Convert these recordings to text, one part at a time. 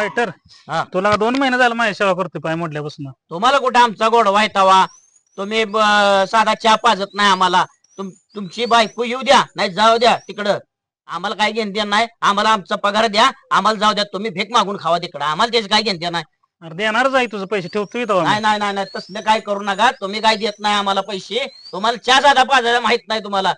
Fighter हा. तुला दोन महिने झाला माझ्या सेवा करतोय पाय मोडल्यापासून. तुम्हाला कुठे आमचा गोडवा येतावा तुम्ही ब- साधा चहा पाजत नाही आम्हाला. तुम- तुमची बायको येऊ द्या नाही जाऊ द्या तिकडं. आम्हाला काय घेणं नाही. आम्हाला आमचा पगार द्या. आम्हाला जाऊ द्या. तुम्ही भेक मागून खावा तिकडं. आम्हाला त्याचं काय घेणं नाही. अरे देणारच आहे तुझं पैसे. ठेवतोय तेव्हा मी. नाही नाही नाही नाही. तसलं काय करू नका. तुम्ही काय देत नाही आम्हाला पैसे. तुम्हाला चहा साधा पाजायला माहीत नाही तुम्हाला.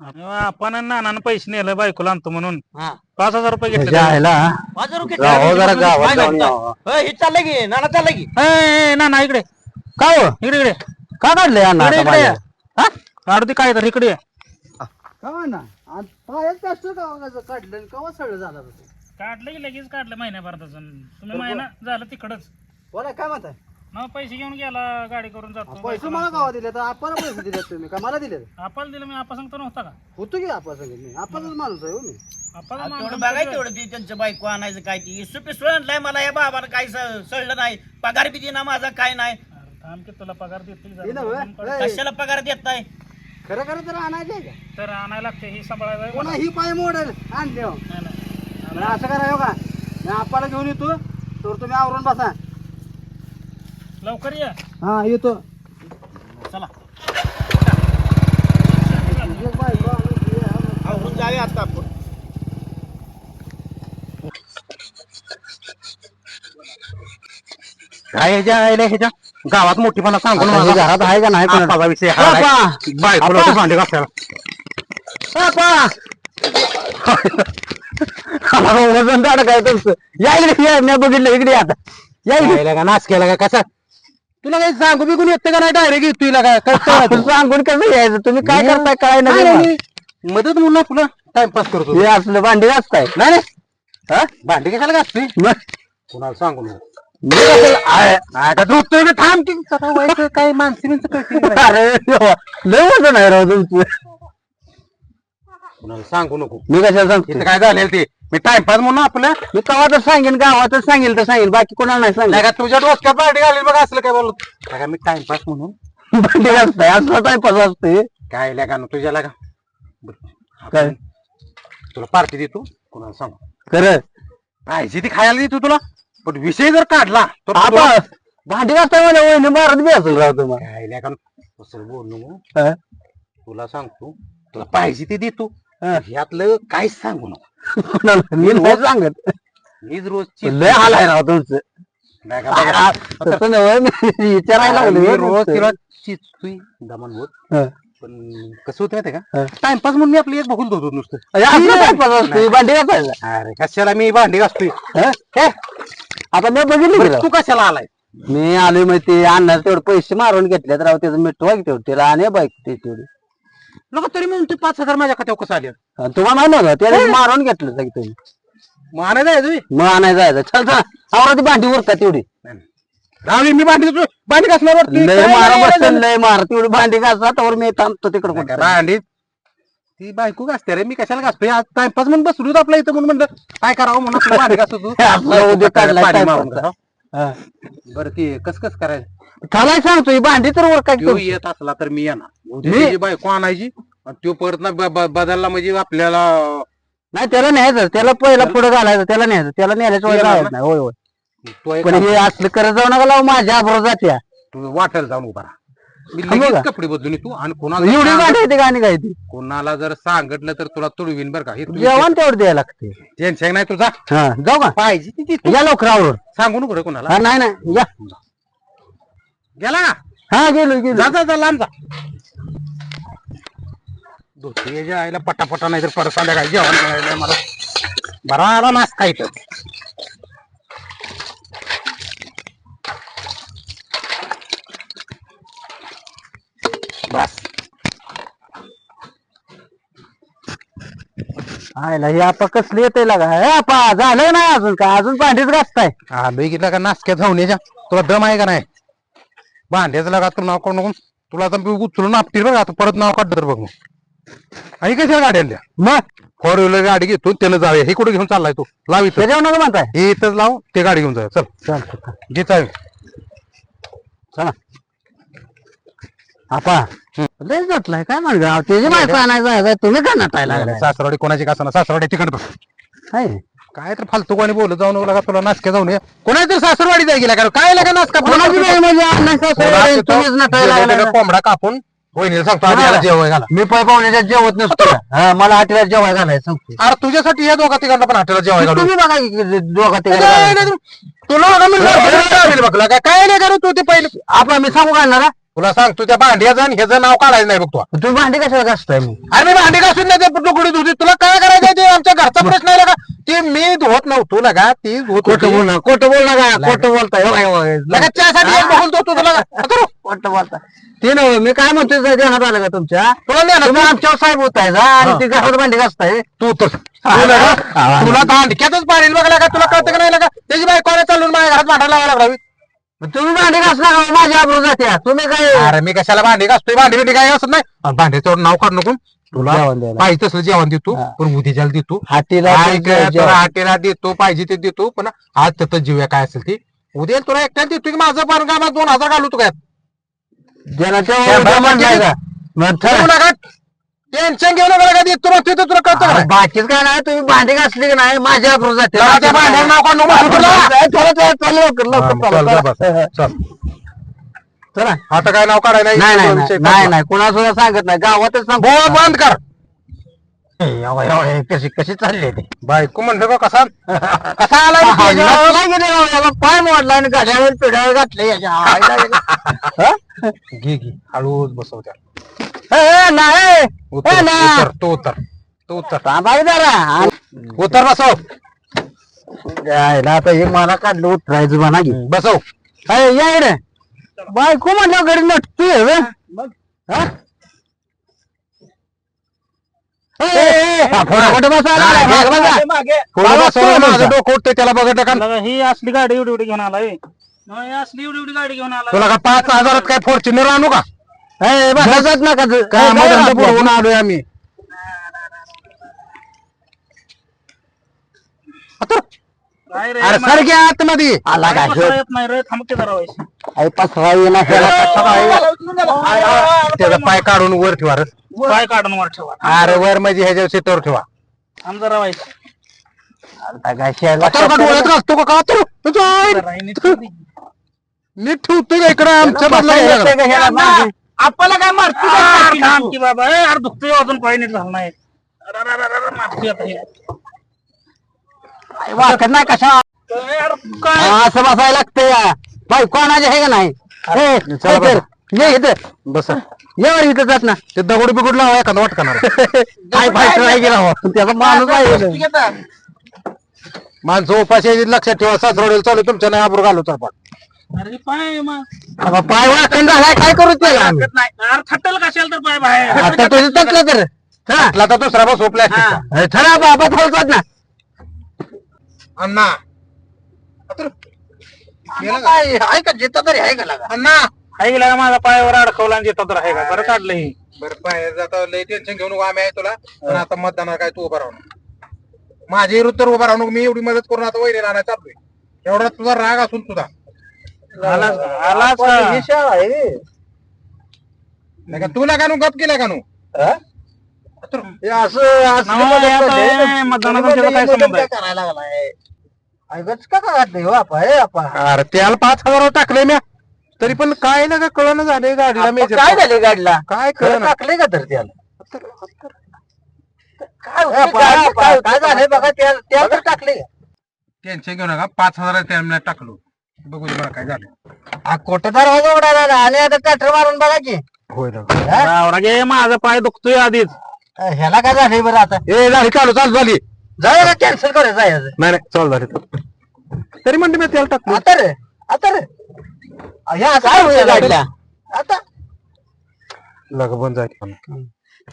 अरे वा, आपण आणि नानानं पैसे नेलं बायकोला आणतो म्हणून. हा. पाच हजार रुपये घेतले त्याच्या आईला वाजव रुकी. जावं जरा गावात काय जाऊन करताय? यावं. होय, हे चाललंय की नाना चाललंय की. ए, ए, नाना इकडे. का हो? इकडे इकडे. का काढले अण्णा इकडे आता इकडे. बाहेर? हा? काढू दे काय तर इकडे. ये. काय ना आणि पायात प्लास्टर का काढलं आणि केव्हा सगळं झालं होतं? काढलं की लगेच काढलं महिन्याभरातच तुम्ही महिना झालं तिकडच. बोला काय म्हणताय? मग पैसे घेऊन गेला गाडी करून जातो. पैसे मला गावा दिले तर आपण पैसे दिले तुम्ही का? मला दिले आपण दिलं मी आपण सांगतो नव्हता का? होतो की आपण सगळे मी आपणच माणूस आहे हो मी. तेवढं बघाय तेवढं ती त्यांचं बायको आणायचं काय ती. इसू पिसू आणलाय मला या बाबानं काही स- सळलं नाही. पगार बी ना माझा काय नाही. थांब की तुला पगार देते हे ना होय? ए, कशाला पगार देत नाही? खरं खरं तर आणायचं आहे का? तर आणायला लागते ही सांभाळायला कोणा ही पाय मोडेल. आणले हो. नाही, नाही. असं करा हो का? मी आपल्याला घेऊन येतो. तर तुम्ही आवरून बसा. लवकर ये. हा येतो. चला. हा, जावे आता आपण. काय ह्याच्या आईला ह्याच्या गावात मोठीपणा सांगून आता हे मला. घरात आहे का नाही कोणाला? आपाचा विषय हा! आहे. बायकोला भांडी वजन दाड काय तुमचं या इकडे या मी बघितलं इकडे आता. या इकडे यायला का नाच केला का कसा? तुला काही सांगू बिगून येते का नाही? डायरेक्ट तुला काय? आपण सांगून कसं यायचं? तुम्ही काय करताय? काय नाही नाही मदत म्हणून तुला टाइमपास करतो. हे असलं भांडी वाचताय नाही नाही. हा? भांडी कशाला कुणाला सांगू नको. आता थांब की. व्हायचं? काय माणसं कळते का नाही? अरे देवा, लय वजन आहे राव तुमचं. कुणाला सांगू नको. मी कशाला सांगतो इथं काय झालेलं ते? मी टाइमपास म्हणून आपलं. मी कवा तर सांगेन गावातच सांगेल तर सांगेल. बाकी कोणाला नाही सांगेल नाही का तुझ्या डोसक्यात भांडी घालेल बघा असलं काय बोलत. नाही का मी टाइमपास म्हणून. भांडी वाचताय असं टाइमपास असते काय लागा ना तुझ्या लागा. काय? तुला पार्टी देतो कुणाला सांगू? खरं. पाहिजे ती खायला देतो तुला. पण विषय जर काढला तर भांडी वाचताय मला वहिनी मारत बी असेल राव तुम्हाला. काय लागा असं बोल नको? तुला सांगतो तुला पाहिजे ते देतो. हा. ह्यातलं काहीच सांगू नको. मी नाही सांगत मीच रोज लय हाल आहे राव तुमचं नाही का बघा, तसं नव्हे मी विचारायला लागलो मी रोज तुमचं. तिला चिचतोय दमन होत हा. पण कसं होतं माहिती हा. का टाइमपास म्हणून मी आपली एक बघून धुतो नुसतं अरे असते भांडी अरे कशाला मी भांडी घासतोय हा? हे? आता मी बघितलं की राव. तू कशाला आलाय मी आलोय मग ते अण्णा तेवढे पैसे मारून घेतले तर त्याचं मिठवा की तेवढं आणि बाईक ते तेवढी लोक तरी म्हणून ते पाच हजार माझ्या खात्यावर कसं आले? आणि तुम्हाला माहिती नव्हतं त्याला मारून घेतलं सगळं तुम्ही. मग आणायचं आहे तुम्ही. मग आणायचं जायचं. चल चल. आवरा ती भांडी उरका तेवढी रावी मी भांडी देतो भांडी लय काय मारा नाही बसतं. लय मार. तेवढी भांडी घासा तर मी थांबतो तिकडे नाही का, कुठं. भांडी. ती बायको घासते रे मी कशाला घासतोय? आज टाइमपास म्हणून बसलो होतो आपल्या इथं म्हणून म्हणलं काय करावं? म्हणून आपलं भांडी घासतो तू आपलं उद्या काढलाय पाणी time मारून pass. घासावं. हा. बरं ती कस कस करायचं त्याला सांगतो ही भांडी तर उरका की तो तुम्ही. येत असला तर मी येणार उद्या मी? त्याची बायको आणायची आणि तो परत ना ब- ब- बदलला म्हणजे आपल्याला नाही त्याला न्यायचं त्याला पहिला पुढे घालायचं त्याला न्यायचं त्याला न्यायचं येणार जायचं ना? नाही होय होय तो एक पण हे असलं करत जाऊ नका लावू माझ्या बरोबर जात्या वाटेल जाऊन उभा राहा. मी? लगेच कपडे बदलून तू आणि कोणाला एवढी भांडी येते आणि काय ती कोणाला जर सांगितलं तर तुला तुडवीन बरं का. हे तुझी जेवण तेवढं द्यायला लागते. टेन्शन नाही तुझा. हा जाऊ का? पाहिजे ती ती तू या लवकर आवरून. सांगू नको रे कोणाला. हा नाही नाही या. गेला हा गेलो गेलो. जा जा जा लांब जा. धोती आईला पटापटा नाही तर परत संध्याकाळी जेवण करायला मला बरा आला नाच काय आयला हे आपा कसली येते लागा? हे आपा झालंय नाही अजून का अजून भांडीच घासताय. हा बघितलं का नाचक्या जाऊन याच्या तुला दम आहे का नाही? भांड्याचं लागा तू नाव काढू नको तुला आता मी उचलून आपतील बघा आता परत नाव काढ बघ. मग आणि कशाला गाडी आणल्या मग? फोर व्हीलर गाडी घेतो त्यानं जाऊया. हे कुठे घेऊन चाललाय तू? लाव इथं. त्याच्यावर नका म्हणताय? हे इथंच लाव ते गाडी घेऊन जाऊया. चल. चालतं घे चावी. चला. आपा. लय जटलाय काय म्हणगा त्याची बायको आणायचं आहे तुम्ही का नटायला लागलाय? सासरवाडी कोणाची का सासरवाडी तिकडं बघ. काय? तर फालतू कोणी बोलत जाऊन लागा तुला नाचक्या जाऊन ये. कोणाची तर सासरवाडी जाय गेला का? काय लागा नाचका कोणाची बाई म्हणजे अण्णा सासरे, तुम्हीच नटायला लागलाय. कोंबडा कापून वहिनीला सांगतो आधी याला जेवाय घाला. मी पै पाहुण्याच्या जेवत नसतो हा, मला हॉटेलात जेवाय घालाय सांगतो. अरे तुझ्यासाठी या दोघा तिघांना पण हॉटेलला जेवाय घालू तुम्ही बघा की दोघा काय नाही तू- तुला बघा मी काय नाही करू तू ते पहिले? आपण मी सांगू का ना तुला सांगतो त्या भांड्याचं आणि ह्याचं नाव काढायचं नाही बघ तू. तुम्ही भांडी कशाला घासताय मग? अरे मी भांडी घासून नाही ते तुकडी धुती तुला काय करायचं ते? आमच्या घरचा प्रश्न आहे का? ते मी धुवत नव्हतो लगा ती धुवत खोटं होती. बोलणं खोटं बोलणं का खोटं बोलताय. चहासाठी एक बघून धुतो तुला खोटं बोलताय. ते नव्हे मी काय म्हणतोय ते ध्यानात आलं का तुमच्या? तुला नाही ना तुम्ही आमच्यावर साहेब होताय जा आणि ते घरात भांडी घासताय. तू तर तू लगा. तुला दांडक्यातच पाडेल बघ लगा. तुला कळतं का नाही लगा? त्याची बायको चालून माझ्या घरात भांडायला लावायला लागला. मग तुम्ही भांडी घासला का माझ्या आबरू जात्या. तुम्ही काय? अरे मी कशाला भांडी घासतोय? भांडी बिंडी काय असत नाही? आणि भांड्याच्यावर नाव काढ नको. तुला जेवण द्यायला. पाहिजे तसलं जेवण देतो हा. पण उद्याच्याला देतो. हाटीला तुला हाटेला देतो पाहिजे ते देतो पण आज तिथं जीव्या काय असेल ती. उद्या तुला एकट्याला देतो की माझं पण कामात दोन हजार घालू तू काय? मग तू ठरव. नका. टेन्शन घेऊ नका देतो मग तिथं तुला कळतं का अरे नाही? बाकीच काय नाही तुम्ही भांडी घासली की नाही माझ्या जाते लगा त्या भांड्यावर नाव काढ नको म्हणतो तुला. चला चला चला लवकर हा, लवकर चल, जा चला, बस. चला. चल. चला आता काय नाव काढायला नाही नाही नाही, नाही काढला. नाही कुणा सुद्धा सांगत नाही गावातच सांग बोल बंद कर कशी कशी चालली ते बायको म्हणतो का कसा कसा आला? पाय मोडला आणि गाड्यावर पिढ्यावर घातले याच्या. हा? घे घे हळूच बसव त्या ए, ए, नाही उतर ए, नाही. उतर, तू उतर तू उतर. थांबा की जरा. आणि- उतर बसव. यायला आता हे मला काढलं उतरायचं म्हणा की. बसव. अरे या इकडे. बायको म्हणलं घरी नटतोय? हा? ए, ए, ए, फोडा हा, बसा. मागे. माझं. डोकं उठतंय त्याला बघत का? लगा ही असली गाडी एवढी एवढी घेऊन नाही असली एवढी एवढी गाडी घेऊन आला तुला का पाच हजारात काय फॉर्च्युनर आणू का? ए, नका. काय धंदा आलोय आम्ही काय रे अरे मला- सर घ्या आतमध्ये आला का मला पसरा येत नाही रे थांबते जरा व्हायची आई पसरा येईना ह्याला पसरा येईना. त्याचा पाय काढून वर ठेवा रे. पाय काढून वर ठेवा अरे वर म्हणजे ह्याच्या सीटवर ठेवा थांब जरा व्हायची आता काय शेला- आता का डोळ्यात का का? तुझं आई. जरा ही नीट करू दे. नीट ठेवतो का इकडं आमच्या बदला ह्याला मागे? आपल्याला काय मारतो काय थांब की बाबा ए, अरे दुखतोय अजून पाय नीट झाला नाही. अरे, अरे, अरे, अरे, मारतोय आता हे. आई, वाकत नाही कशा? ए, अरे, काय? असं बसायला लागतं या. बाई कोणाचे आहे का नाही? ए, चला ये बसा. इथं. ये इथं. बस. ये वर इथं जात ना. ते दगड बिगड लावा एखादा वाटकणार. काय फायटर नाही गेला हो. त्याचा माणूस आहे. माणसं उपाशी आहेत, लक्षात ठेवा. सासरवडीला चालू तुमच्या नाही आबरू घालू तर पण अरे पाय मग. अबा, पाय वाकण झालाय काय करू त्याला आम्ही? हरकत नाही. अरे थट्टल कशाला तर पाय बाहेर? आता तुझं तसलं तर. चला आपला तर दुसरा बसू प्लॅस्टिकचा ए, चला बाबा थांबतात ना अण्णा. आहे का? जिथं तरी आहे का लागा? अण्णा. ऐकला का माझा पायावर अडकवला आणि देतात राहाय का? बरं काढलं ही. बरं पाय आता लय टेन्शन घेऊन आम्ही आहे तुला. पण आता मतदानाला काय तू उभा राहू नको. माझी तर उभा राहू नको. मी एवढी मदत करून आता वैरी राहणार चाललोय. एवढा तुझा राग असून तुझा का? आलाच पण का? ही शाळा आहे नाही का? तुला का नू गप केला का नू हे असं असं नाही, मदत आता करते. हे मतदानाचा तुम्ही त्याचा काय मदत संबंध आहे? करायला लागलाय. ऐकच का घातले हो आपा हे आपा. अरे त्याला पाच हजार टाकले म्या. तरी पण काय ना का कळणं झाले गाडीला आपा, मेजर काय झाले गाडीला? काय कळणं? टाकले का तर त्याला? काय होतं, काय झालंय? बघा त्या- त्याला तर टाकले? टेन्शन घेऊ नका पाच हजार त्यांना टाकलो. बघू दे मला काय झालं हा, कोटा दरवाजा उडाला आणि आता ट्रॅक्टर मारून बघा की. होय रावरा गे माझा पाय दुखतोय आधीच. ह्याला काय झालंय बरं आता? ए झाली चालू चालू झाली. जाऊया का कॅन्सल करायचं जायचं नाही नाही चालू झाली. तरी म्हणते मी त्याला टाकलो आता रे आता रे. ह्या काय होईल गाडीला? आता. लग बंद झाली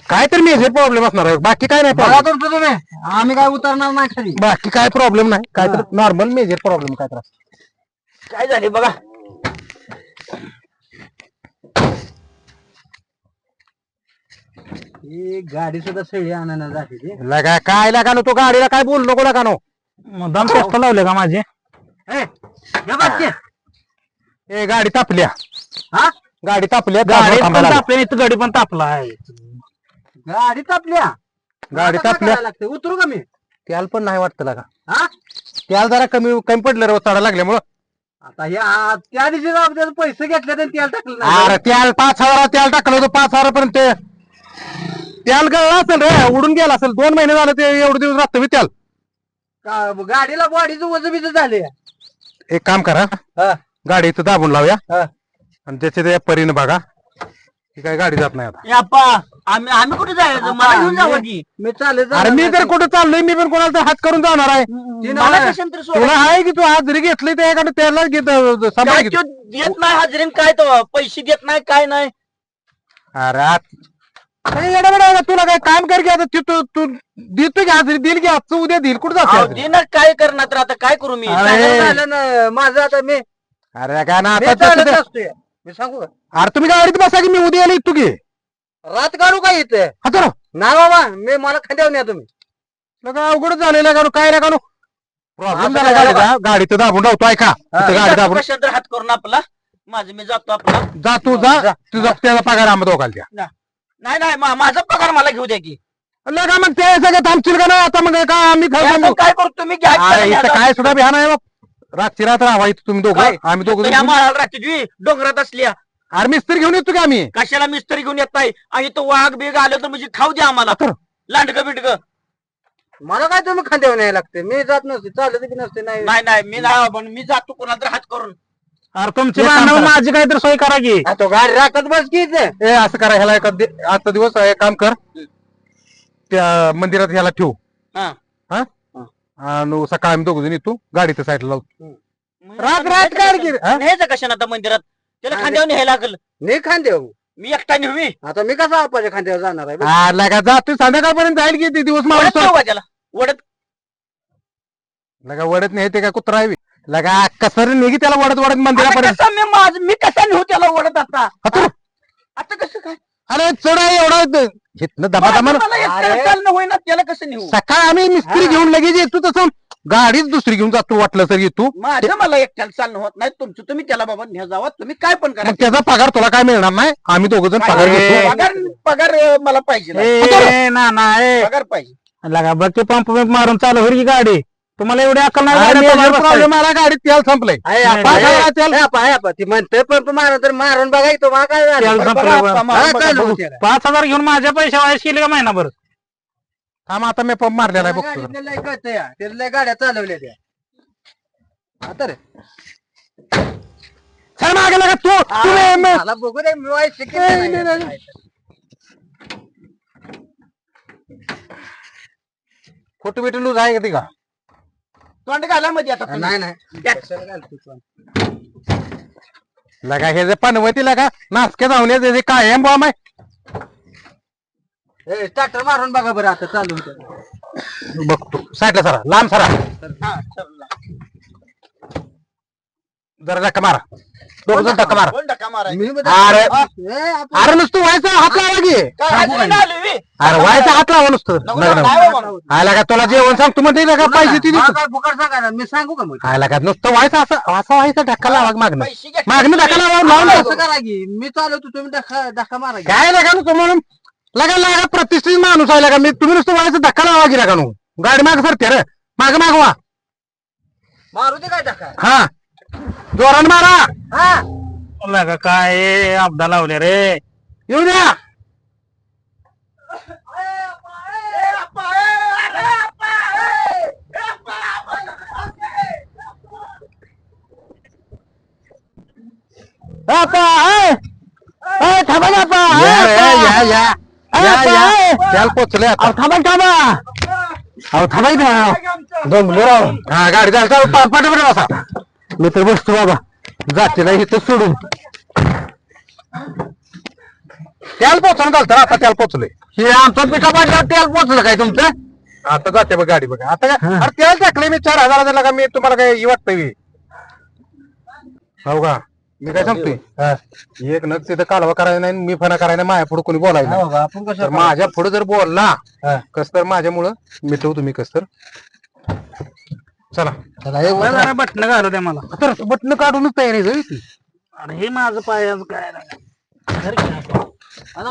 काय तर मेजर प्रॉब्लेम असणार आहे. बाकी काय नाही बघा problem. तुमचं तुम्ही. आम्ही काय उतरणार नाही खाली. बाकी काय प्रॉब्लेम नाही? काय तर नॉर्मल मेजर प्रॉब्लेम काय तर असतं. काय झाले बघा? ही गाडी सुद्धा सगळी आणायला जाते ती. लगा काय लागा नो तो गाडीला काय बोल नको लागा नो मुद्दाम टेस्ट लावले का माझे? ए, या बाजूचे. ए गाडी तापल्या. हा? गाडी तापल्या गाडी गाडी पण तापली इथं गाडी पण तापला आहे. गाडी तापल्या. गाडी आता काय तापल्या. करायला लागते उतरू का मी? त्याला पण नाही वाटतं का हा? त्याला जरा कमी कमी पडलं रे चढा लागल्यामुळं. आता हे आ- त्या दिवशी त्याचे पैसे घेतले आणि त्याला टाकलं नाही. अरे त्याला पाच हजार त्याला टाकलं होतं पाच हजारापर्यंत त्याला गळला असेल रे उडून गेला असेल दोन महिने झाले ते एवढे दिवस राहतं मी त्याला का- गाडीला बॉडीचं वजन बिज झाले एक काम करा हा. गाडी इथं दाबून लावूया हा. आणि त्याच्या त्या परीनं बघा ही काय गाडी जात नाही आता. आम्ही आम्ही कुठे जायचं? मला घेऊन जावं की मी अरे मी तर कुठं चाललोय मी पण कोणाला तर हात करून जाणार आहे. मला कशाने तरी सोडा. तुला आहे की तू आज जरी घेतली त्याकडे त्याला घेत सांभाळ काय देत नाही हाजरीन काय तो? पैसे देत नाही काय नाही? अरे आत- अरे येडाबेडा आहे का? तुला काय काम कर की आता तू तू तू देतो की हाजरी? देईल की आजचं उद्या देईल? कुठं अहो, जातो दे ना काय करणार तर आता काय करू मी? अरे. झालं ना माझं आता मी अरे काय ना मी आता चालत तसं- असतोय. मी सांगू का? अरे तुम्ही गाडीत बसा की मी उद्या येईल तू घे रात काढू का इथे? हा तर ना बाबा मी मला खांद्यावर न्या तुम्ही. लगा अवघड झालेलं का काय नका प्रॉब्लेम आता झाला काय गाडीचा. गाडीचं दाबून राहतो ऐका. इथं गाडी दाबून. हात करून आपला? माझं मी जातो आपला. जा तू जा. तुझा त्याचा पगार आम्ही दोघाला द्या. नाही नाही मा- माझा पगार मला घेऊ द्या की. लगा मग ते सगळं थांबशील का नाही? आता मग काय आम्ही आता काय करू तुम्ही? घ्या अरे इथं काय सुद्धा बिहान आहे बघ. रातची रात्र हवा इथं तुम्ही दोघं. काय? आम्ही दोघं या माळाला राहते तुम्ही डोंगरात असल्या. अरे मिस्त्री घेऊन येतो की आम्ही? कशाला मिस्त्री घेऊन येत नाही? आणि तो वाघ बिग आलं तर म्हणजे खाऊ द्या आम्हाला. तर. लांडग बिडग. मला काय तुम्ही खांद्यावर न्यायला लागते? मी जात नसते चालत की नसते नाही. नाही नाही मी नाही बाबा, मी जातो कोणाला तर हात करून. अरे तुमची एक काम भांडण करा. माझी काहीतरी सोय करा की. तो गाडी राखत बस की इथे. ए असं करा ह्याला एका दि- आजचा दिवस एक काम कर. त्या मंदिरात ह्याला ठेवू. हा. हा? आणि सकाळी आम्ही दोघं जण येतो. गाडीच्या साईडला लावतो. मग रात- आता रात काढ की, हा? न्यायचं कशाने आता मंदिरात? त्याला हा, खांद्यावर न्यायला लागल. मी खांद्यावर? मी एकटा नेहमी आता मी कसा आपाच्या खांद्यावर जाणार आहे. आ, लगा जातो संध्याकाळपर्यंत जाईल की ते दिवस माणूस नेऊ का त्याला. वडत लगा वडत नाही ते काय कुत्रा आहे बे. लगा कसर निघी त्याला वडत वडत आता मंदिरापर्यंत? कसा मी माझ मी कसा नेऊ त्याला वडत आता. आता कसं काय? अरे चढा एवढा. द- दबा दबा मला एकट्याला अरे. चालणं होईना त्याला कसं नेऊ. सकाळ आम्ही मिस्त्री घेऊन लगेच येतो तसं. गाडीच दुसरी घेऊन जातो वाटलं तर येतो माझं मला एकट्याला चालणं होत नाही तुमचं तुम्ही त्याला बाबा न्या जावा तुम्ही काय पण करा मग त्याचा पगार तुला काय मिळणार नाही आम्ही दोघ जण पगार घेतो पगार पगार अं, मला पाहिजे ना. ए ना ना ए पगार पाहिजे लगा बघ ते पंप बिंप मारून चालू होईल की गाडी तुम्हाला एवढी अक्कल नाही गाडी चालवायला बसताय. प्रॉब्लेम आला गाडीत तेल संपलंय आहे, नाही, आपा, नाही. आहे, आहे, आहे, आपा, आहे, आपा. ती म्हणते पण मारून तर मारून बघा तो मला काय झालं? तेल बरं, संपलं बरं, बरं. आपा, मारून हा, बघा, चालू बघू. होते. पाच हजार घेऊन माझ्या पैसे वायस केले का महिनाभर थांब आता मी पंप मारलेला आहे बघतो. गाडीतल्या लय कळतं या. ते लय गाड्या चालवल्या त्या आता रे चल मागे लागा तू मे- मला बघू दे मी वाईट शिकेल नाही, नाही. नाही, नाही. खोटं बिटं लूज आहे का ती का तोंड घाला मध्ये आता तुम्ही. नाही नाही. कशाला घालतो? लगा हे जे पनवती लगा नासके जाऊन येते ते कायम बॉम्ब आहे स्टार्टर मारून बघा बरं आता चालू होतं. बघतो. साईडला सरा लांब सरा. जरा धक्का मारा. दोघ जण धक्का मारा. कोण धक्का मारायचा? मी बघ- अरे नुसतं व्हायचं हात लावा की? अरे व्हायचं हात लावा नुसतं. आयला का तुला जेवण सांगतो म्हणते ना का पाहिजे ती फुकट सांगा मी सांगू का आयला का नुसतं व्हायचं असं असं व्हायचं धक्का लावा मागणं. मागणं धक्का लावा लावून. करा की मी चालवतो तुम्ही धक्का धक्का मारा की. काय लगा नु म्हणून? लगा लगा प्रतिष्ठित माणूस आहे लगा. मी तुम्ही नुसतं व्हायचं धक्का लावा की लगा नु. गाडी माग सरते रे. माग मागवा मारू दे काय धक्का? हा. जोरान मारा. हा. लगा काय अपदा लावले रे. येऊ द्या. आपा, ए! ए, थांबा ना, या आपा. या! त्याला पोचले आता. थांबा थांबा. अहो थांबा इथं. दोन राव. हा गाडी जायचा पाठ बसा. मी तर बसतो बाबा. जातीला इथं सोडून. त्याला पोचून चालतं आता त्याला पोचले हे आमचा पिठा पाठला तेल पोचलं काय तुमचं? आता जाते बघ गाडी बघा. आता काय? अरे त्याला टाकले मी चार हजार दिला का मी तुम्हाला काय वाटतं हो का? मी काय सांगतोय हा. एक नग तिथं कालवा करायला नाही आणि मी फना करायला माझ्या पुढे कोणी बोलायला नाही. बाबा, आपण तर कसं माझ्या पुढे जर बोलला हा. कस तर माझ्यामुळं मिटवू तुम्ही कस तर चला चला, हे बटन घालू द्या मला तर बटन काढूनच तयारी जाऊ ती अरे हे माझं पाय आज काय नाही. धर की नाही. अरे,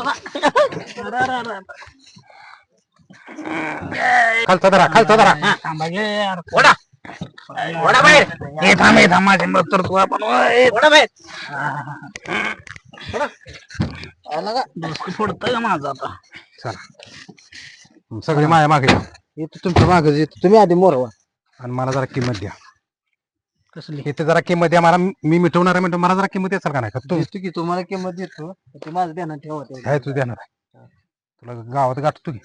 अरे, अरे, अरे. खालचा धरा खालचा धरा थांबा गे यार. ओढा बाहेर हे थांब हे थांब माझे तर तू आपण ओय. ओढा बाहेर आला का? डोसकं फोडतंय का माझं आता? चला. सगळे माझ्या मागे या. येतो तुमच्या मागे येतो तुम्ही आधी मोरवा. आणि मला जरा किंमत द्या. कसली? इथे जरा किंमत द्या. मला मी मिटवणार आहे म्हणतो मला जरा किंमत द्याल का नाही? का तू की तुम्हाला किंमत देतो ते माझं ध्यानात ठेवा तेवढं. काय तू देणार आहे. तुला गावात गाठतो की?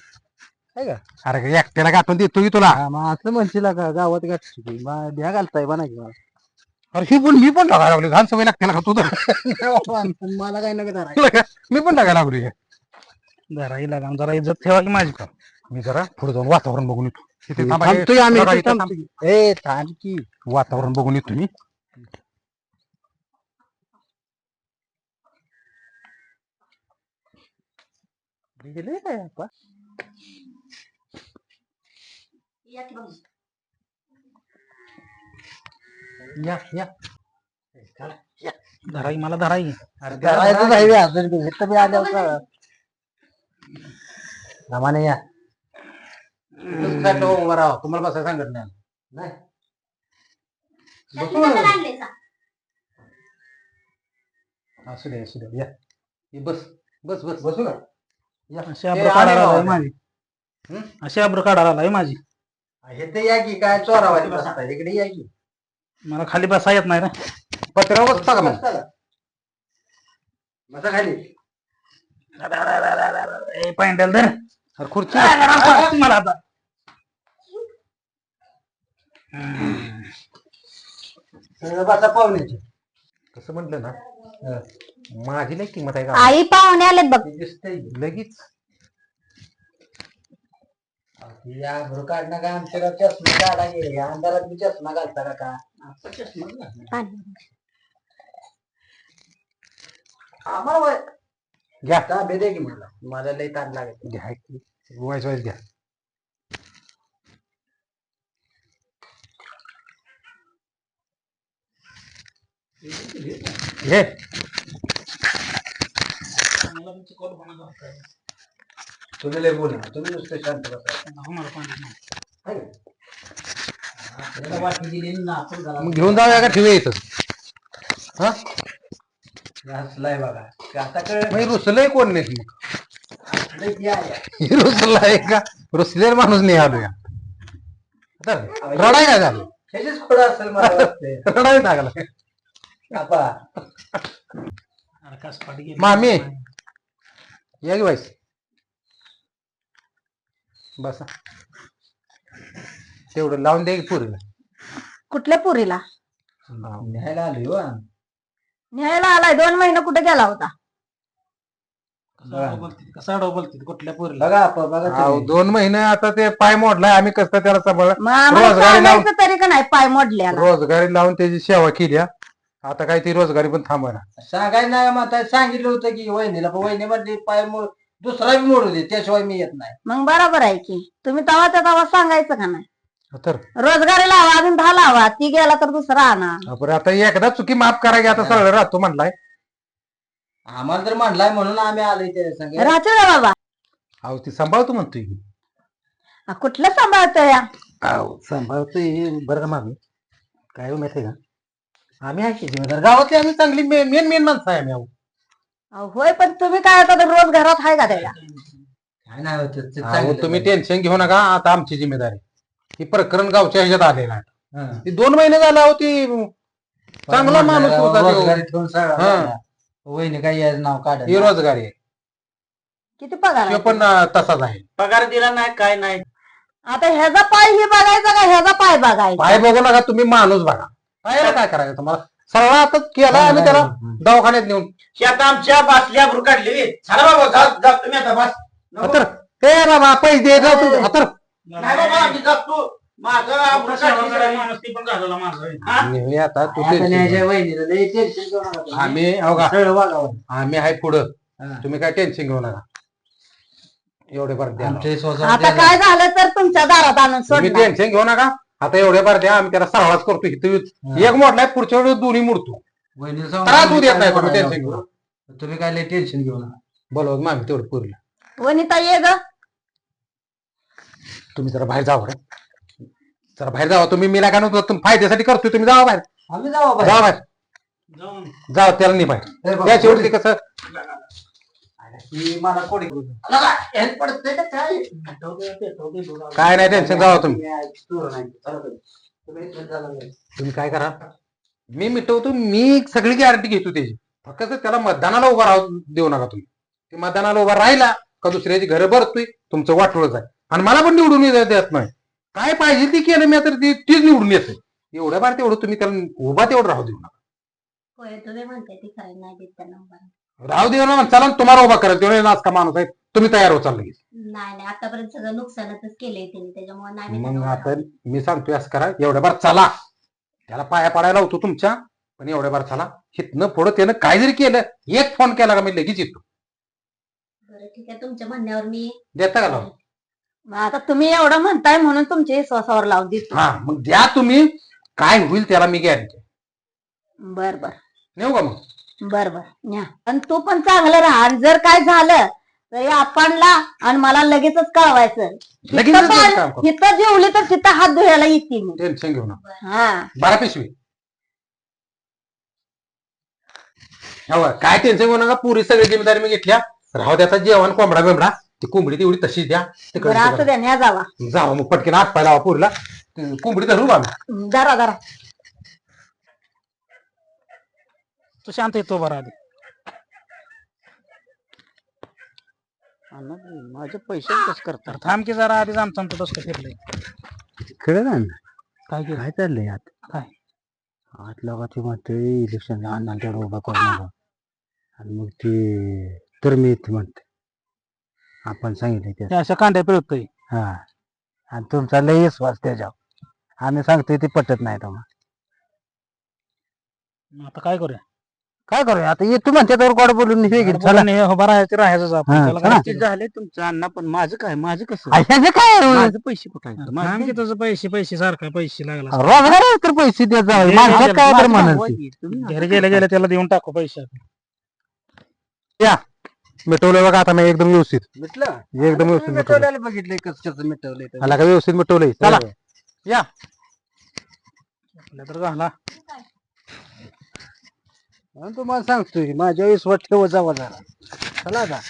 आहे का अरे का एकट्याला गाठून देतो की तुला हा, मग असं म्हणशील का गावात गाठची की मग द्या घालताय बना की मला. अरे ही पण मी पण टाकायला लागलो घाण सवय लागते का तू तर मला काय नका. तुला काय? मी पण टाकायला लागलो हे. जरा हिला जरा इज्जत ठेवा की माझी मी जरा पुढे जाऊन वातावरण बघून येतो इथे थांबा, थांबतोय आम्ही बघा, इथे इथे थांब. थांबतोय. ए थांब की वातावरण बघून येतो मी गेले काय या या धराई मला धराई. करायचं नाही बे, अजून बी. इथं बी आल्यावर का? रमाने या. इथंच काय तो उभा राहा. तुम्हाला बसायला सांगत नाही. नाही. असू दे असू दे. या. ये बस. बस बस. बसू का? या. अशी आले काढायला माझी. हं? अशी आब्र काढायला माझी. हे ते या की काय चोरावाली बसता इकडे या की. मला खाली बसा येत नाही ना. पत्र्यावर बसता का मग? बसा खाली. ए धर. अरे खुर्ची मला आता. सगळं बसा पाहुण्याचे. कसं म्हटलं ना? माझी नाही किंमत आहे का? आई पाहुणे आलेत बघ. दिसतंय लगेच. या भरू काढणं का आमच्या चष्मा काढा गेले अंधारात बी चष्मा घालता का का? आता चष्मा घाला. आम्हाला वय- घ्या ताबे दे की मला मला लई ताण लागत घ्या की. वाईस वाईस घ्या. घे. तुम्ही लय बोला तुम्ही नुसतं शांत बसा. मला पाणी नाही. हाय का? आपल्याला वाटी दिली ना आपण घाला. मग घेऊन जाऊया का ठेवूया इथं? हा? हसलाय बघा. ते आता कळ मग रुसलंय कोण नाही मग. हे रुसलाय का? रुसलेला माणूस नाही आलो या. तर रडाय काय झालं. ह्याचीच खोडं असेल मला वाटतंय. रडाय लागला. आपा अरे कस पाठी गेली. मामी. या की वाईस बसा. तेवढं लावून द्या की पुरीला. कुठल्या पुरीला? न्यायला आली हो न्यायला आलाय. दोन महिने कुठे गेला होता? कसा आडव बोलतीत, कसा आडव बोलतीत, कुठल्या पोरीला? बघा आपा बघा अहो, तुम्ही. दोन महिने आता ते पाय मोडलाय. आम्ही कसं काय त्याला सांभाळ मग आम्हाला रोजगारी लावून- सांगायचं तरी का नाही पाय मोडल्याला? रोजगारी लावून त्याची सेवा केली हा. आता काय ती रोजगारी पण थांबना सांगायला नाही मग आता सांगितलं होतं की वहिनीला पण वहिनी म्हणली पाय मोड दुसरा बी मोडू दे त्याशिवाय मी येत नाही. मग बरोबर आहे की. तुम्ही तवा त्या तवा सांगायचं का नाही? तर. रोजगारी लावा अजून दहा लावा ती गेला तर दुसरा आणा. आपण आता एकदा चुकी माफ करा की आता सरळ राहतो म्हणलाय. आम्हाला तर म्हणलाय म्हणून आम्ही आलोय संग. राहतो रे बाबा? अहो ती सांभाळतो म्हणतोय. की. आ, कुठलं सांभाळतोय? या अहो सांभाळतोय बरं का मामी? काय हो माहितीये का? आम्ही आहे की जिम्मेदार. गावातली आम्ही चांगली मेन मेन माणसं आहे आम्ही अहो. अहो, होय पण तुम्ही काय आता रोज घरात आहे का त्याला काय नाही होत, ते अहो, चांगलं तुम्ही. टेन्शन घेऊ नका आता आमची जिम्मेदारी ही प्रकरण गावच्या ह्याच्यात आलेलं आहे हं. ती दोन महिने झाला होती चांगला माणूस होता तो. रोजगारी ठेवून सगळा हं. झाला. वहिनी काय याचं नाव काढ ही रोजगारी आहे किती पगार तो आहे? पण अं, तसाच आहे पगार दिला नाही काय नाही आता ह्याचा पाय ही बघायचा का ह्याचा पाय बघायचा पाय बघू नका तुम्ही माणूस बघा पायाला काय करायचं तुम्हाला सरळ आता केला आम्ही त्याला दवाखान्यात नेऊन. शेत आमच्या बासल्या भरू काढली. बाबा जा जा तुम्ही आता बस. नको. तर ते बाबा पैसे दे जा तू आता नाही बाबा आम्ही जातो. माझं आबरू सेवा काढली. करायला सगळी. माणूस ती पण घालवला माझं हा? नेहमी आता. तू न्यायच्या वहिनीला नका. तुम्ही. आम्ही हो का? सरळ वागावं. आम्ही आहे पुढं. हं. तुम्ही काय टेन्शन घेऊ नका. एवढे बरं द्या. आता. काय झालं तर तुमच्या दारात आणून तुम्ही सोडणार. टेन्शन घेऊ नका. आता एवढे बरं द्या आम्ही त्याला सरळच करतो इथं एक मोडलाय पुढच्या वेळेस दोन्ही मोडतो. वहिनीला सांगून त्रास होऊ देत नाही तुम्ही टेन्शन काय टेन्शन घेऊ नका. बोलवत मामी तेवढं पुरलं. वनिता ये ग. तुम्ही जरा बाहेर जावा रे जरा बाहेर जावा तुम्ही मी काय नव्हतं तुम्ही फायद्यासाठी करतोय तुम्ही जावा बाहेर. आम्ही जाऊ बाई. जावा बाहेर. जाऊन. जावा त्याला नाही बाहेर. त्या शेवटी कसं ही मला कोणी लगा, ह्यात पडतंय का काय? नाही टेन्शन जावा तुम्ही. नाही. चला. तुम्ही इथून चला बाई. तुम्ही काय करा? मी मिटवतो मी सगळी गॅरंटी घेतो त्याची. फक्त तर त्याला मतदानाला उभा राहू देऊ नका तुम्ही. ते मतदानाला उभा राहिला का दुसऱ्याची घरं भरतोय तुमचं वाटोळच आहे आणि मला पण निवडून येत देत नाही. काय पाहिजे ती केलं मी तर ती तीच निवडून येते. एवढ्या बार तेवढं तुम्ही त्याला उभा तेवढं राहू देऊ नका. होय तुम्ही म्हणताय ती खरं नाही देत त्यांना उभा. राहू देऊ ना चला ना तुम्हाला उभा करेल. तेवढे नाच का माणूस आहे? तुम्ही तयार हो चाललं. नाही नाही आतापर्यंत सगळं नुकसानच केलंय त्यांनी त्याच्यामुळे नाही मग आता. मी सांगतोय असं करा एवढ्या बार चला. त्याला पाया पडायला होतो तुमच्या पण एवढ्या बार चला. हिथनं पुढं त्यानं काय जरी केलं एक फोन केला का मी लगेच येतो. बरं ठीक आहे. तुमच्या म्हणण्यावर मी देता का लावून? मग आता तुम्ही एवढं म्हणताय म्हणून तुमच्या विश्वासावर लावून देतो. हा मग द्या तुम्ही. काय होईल त्याला मी गॅरंटी बर बर. नेऊ का मग? बर बर न्या. पण तू पण चांगलं राहा आणि जर काय झालं तर आपणला आणि मला लगेचच कळवायचं. लगेच इथं काम पण- करू. इथं जेवली तर तिथं हात धुवायला येतील. मी टेन्शन घेऊ नका. हा. बारा पिशवी हो काय टेन्शन घेऊ नका. पुरी सगळी जिम्मेदारी मी घेतल्या. राहू द्याचा जेवण कोंबडा बिंबडा. ती कोंबडी तेवढी तशीच द्या. ते बरं असं द्या न्या जावा. जावा मग पटकन आत पाय लावा पुरीला. कोंबडी धरू आम्ही. जरा जरा तू शांत येतो बरं आधी. माझे पैसे कसं करतात? तर थांब की जरा आधीच आमचं आमचं तसं फिरलंय. कळलं ना? काय केलं काय चाललंय आत काय? आत लोका ते म्हणते इलेक्शन अन्नाला तेवढं उभा करू नका आणि मग ते तर मी येते म्हणते. आपण सांगितलं ते. हे अशा कांड्या पिळतोय. हा. आणि तुमचा लय विश्वास त्याच्यावर. आम्ही सांगतोय ते पटत नाही तुम्हाला. मग आता काय करूया? काय करूया आता? ये तू म्हणते तर गोड बोलून हे घे, चला. बोलून हे राहायचंच आपण हा, त्याला चला. काय- ते झाले तुमचं अण्णा पण माझं काय? माझं कसं? अशाचे काय? माझं पैसे कुठं आहेत? माझं थांब की तुझं पैसे पैसे सारखा पैसे लागला रोजगार आहे तर पैसे देत जा हे माणसात काय तर माझं ती. तुम्ही असं घरी गेले गेले त्याला देऊन टाकू पैसे मिटवलंय बघा आता मी एकदम व्यवस्थित. मिटलं? एकदम व्यवस्थित मिटवलेलं बघितलंय कसं मिटवलंय ते. आला का व्यवस्थित मिटवलंय? चला. आपल्या तर झाला. म्हणून तुम्हाला सांगतोय माझ्या विश्वास ठेव जावा जरा. चला आता.